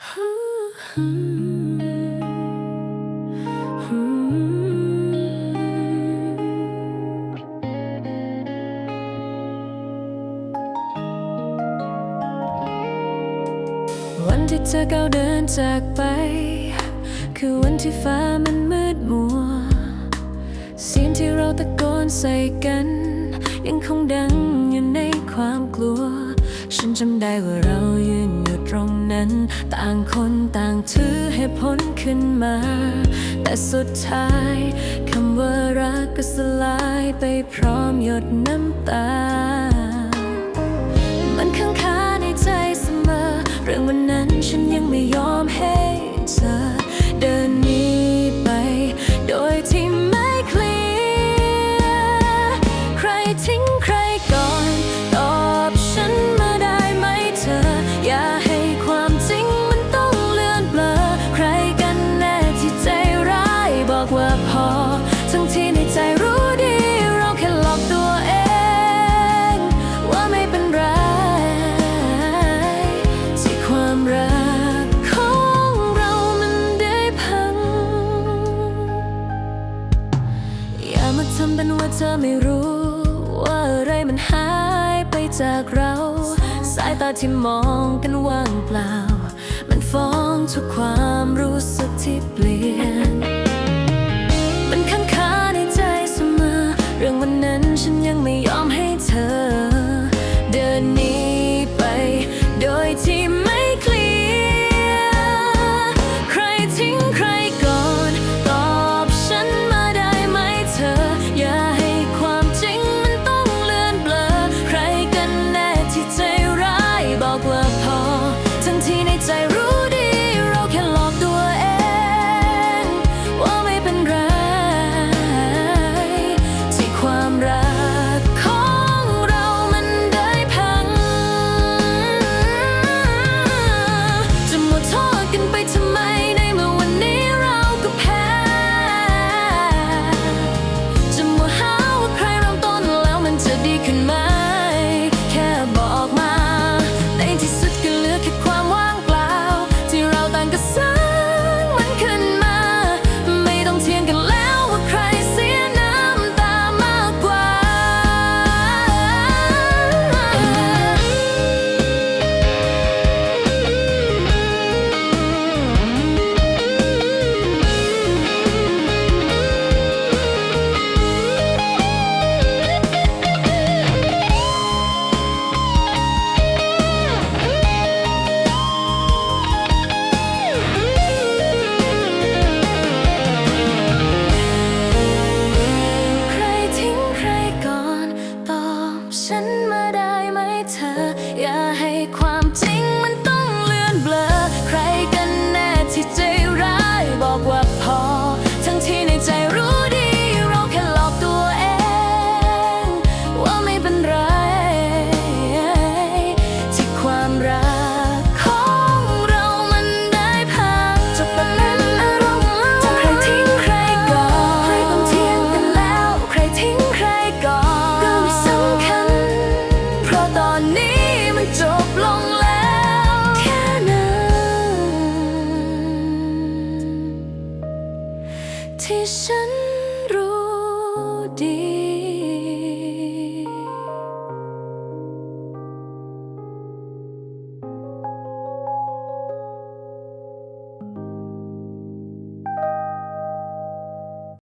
วันที่เธอก้าวเดินจากไป คือวันที่ฟ้ามันมืดมัว เสียงที่เราตะโกนใส่กัน ยังคงดังอยู่ในความกลัว ฉันจำได้ว่าเรายืนอยู่ตรงนั้น ต่างคนต่างถือให้พ้นขึ้นมา แต่สุดท้ายคำว่ารักก็สลายไปพร้อมหยดน้ำตา มันค้างคาในใจเสมอ เรื่องวันนั้นฉันยังไม่ยอมให้เธอเดินนี้ไป โดยที่ไม่เคลียร์ใครที่ ไม่รู้ ว่าอะไรมันหายไปจากเรา สายตาที่มองกันว่างเปล่า มันฟ้องทุกความรู้ อย่าให้ความจริง Di.